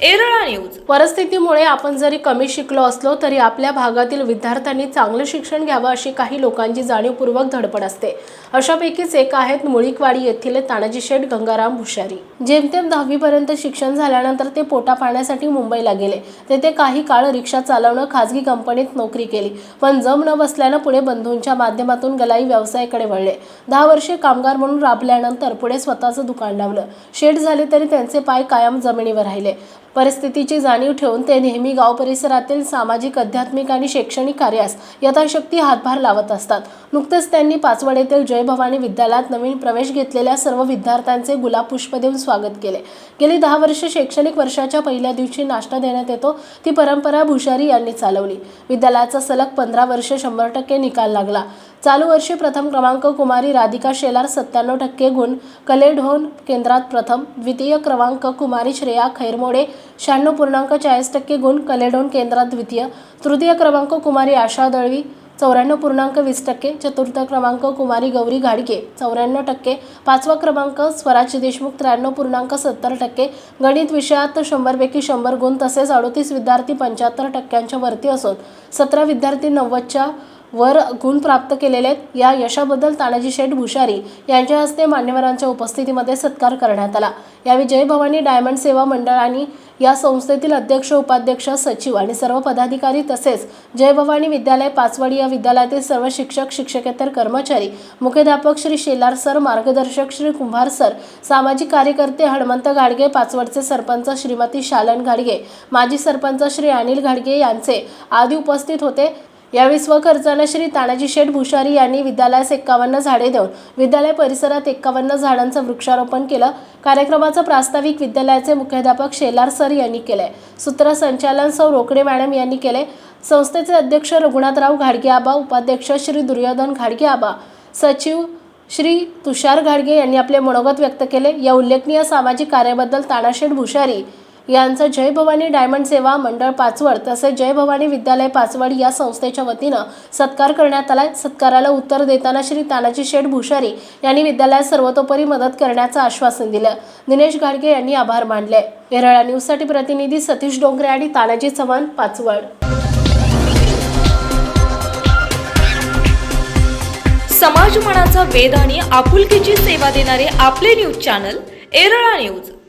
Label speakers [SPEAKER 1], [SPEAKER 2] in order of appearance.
[SPEAKER 1] Erala news.
[SPEAKER 2] परिस्थितीमुळे आपण जरी कमी शिकलो असलो तरी आपल्या भागातील विद्यार्थ्यांनी चांगलं शिक्षण घ्यावं अशी काही लोकांची जाणीवपूर्वक धडपड असते. अशापैकीच एक आहेत मुळीकवाडी येथील तानाजी शेठ गंगाराम भुशारी. जेमतेम दहावीपर्यंत शिक्षण झाल्यानंतर ते पोटा पाण्यासाठी मुंबईला गेले. तेथे काही काळ रिक्षा चालवणं खाजगी कंपनीत नोकरी केली. पण जम न बसल्यानं पुढे बंधूंच्या माध्यमातून गलाई व्यवसायाकडे वळले. दहा वर्षे कामगार म्हणून राबल्यानंतर पुढे स्वतःचं दुकान लावलं. शेठ झाले तरी त्यांचे पाय कायम जमिनीवर राहिले. परिस्थितीची जाणीव ठेवून ते नेहमी गाव परिसरातील सामाजिक आध्यात्मिक आणि शैक्षणिक कार्यास यथाशक्ती हातभार लावत असतात. नुकतेच त्यांनी पाचवड येथील जय भवानी विद्यालयात नवीन प्रवेश घेतलेल्या सर्व विद्यार्थ्यांचे गुलाब पुष्प देऊन स्वागत केले. गेली दहा वर्ष शैक्षणिक वर्षाच्या पहिल्या दिवशी नाश्ता देण्यात येतो. ती परंपरा भुशारी यांनी चालवली. विद्यालयाचा सलग पंधरा वर्ष शंभर टक्के निकाल लागला. चालू वर्षी प्रथम क्रमांक कुमारी राधिका शेलार सत्त्याण्णव टक्के गुण कलेढोन केंद्रात प्रथम द्वितीय क्रमांक कुमारी श्रेया खैरमोडे शहाण्णव पूर्णांक चाळीस टक्के गुण कलेढोन केंद्रात द्वितीय तृतीय क्रमांक कुमारी आशा दळवी चौऱ्याण्णव पूर्णांक वीस टक्के चतुर्थ क्रमांक कुमारी गौरी घाडगे चौऱ्याण्णव टक्के पाचवा क्रमांक स्वराज देशमुख त्र्याण्णव पूर्णांक सत्तर टक्के गणित विषयात शंभरपैकी शंभर गुण तसेच अडोतीस विद्यार्थी पंच्याहत्तर टक्क्यांच्या वरती असून सतरा विद्यार्थी नव्वदच्या वर गुण प्राप्त केलेले आहेत. या यशाबद्दल तानाजी शेठ भुशारी यांच्या हस्ते मान्यवरांच्या उपस्थितीमध्ये सत्कार करण्यात आला. यावेळी जय भवानी डायमंड सेवा मंडळ आणि या संस्थेतील अध्यक्ष उपाध्यक्ष सचिव आणि सर्व पदाधिकारी तसेच जय भवानी विद्यालय पाचवाडी या विद्यालयातील सर्व शिक्षक शिक्षकेतर कर्मचारी मुख्याध्यापक श्री शेलार सर मार्गदर्शक श्री कुंभार सर सामाजिक कार्यकर्ते हनुमंत घाडगे पाचवडचे सरपंच श्रीमती शालन घाडगे माजी सरपंच श्री अनिल घाडगे यांचे आदी उपस्थित होते. यावेळी स्वखर्चाला श्री तानाजी शेठ भुषारी यांनी विद्यालयास एक्कावन्न झाडे देऊन विद्यालय परिसरात एक्कावन्न झाडांचं वृक्षारोपण केलं. कार्यक्रमाचं प्रास्ताविक विद्यालयाचे मुख्याध्यापक शेलार सर यांनी केलंय. सूत्रसंचालन सौ रोकडे मॅडम यांनी केले संस्थेचे अध्यक्ष रघुनाथराव घाडगे आबा उपाध्यक्ष श्री दुर्योधन घाडगे आबा सचिव श्री तुषार घाडगे यांनी आपले मनोगत व्यक्त केले. या उल्लेखनीय सामाजिक कार्याबद्दल तानाशेठ भुषारी यांचं जय भवानी डायमंड सेवा मंडळ पाचवड तसेच जय भवानी विद्यालय पाचवड या संस्थेच्या वतीनं सत्कार करण्यात आला सत्काराला उत्तर देताना श्री तानाजी शेठ भुशारी यांनी विद्यालयात सर्वतोपरी मदत करण्याचं आश्वासन दिलं. दिनेश घाडगे यांनी आभार मानले. येरळा न्यूजसाठी प्रतिनिधी सतीश डोंगरे आणि तानाजी चव्हाण पाचवड.
[SPEAKER 1] समाज मनाचा वेद आणि आपुलकीची सेवा देणारे आपले न्यूज चॅनल एरळा न्यूज.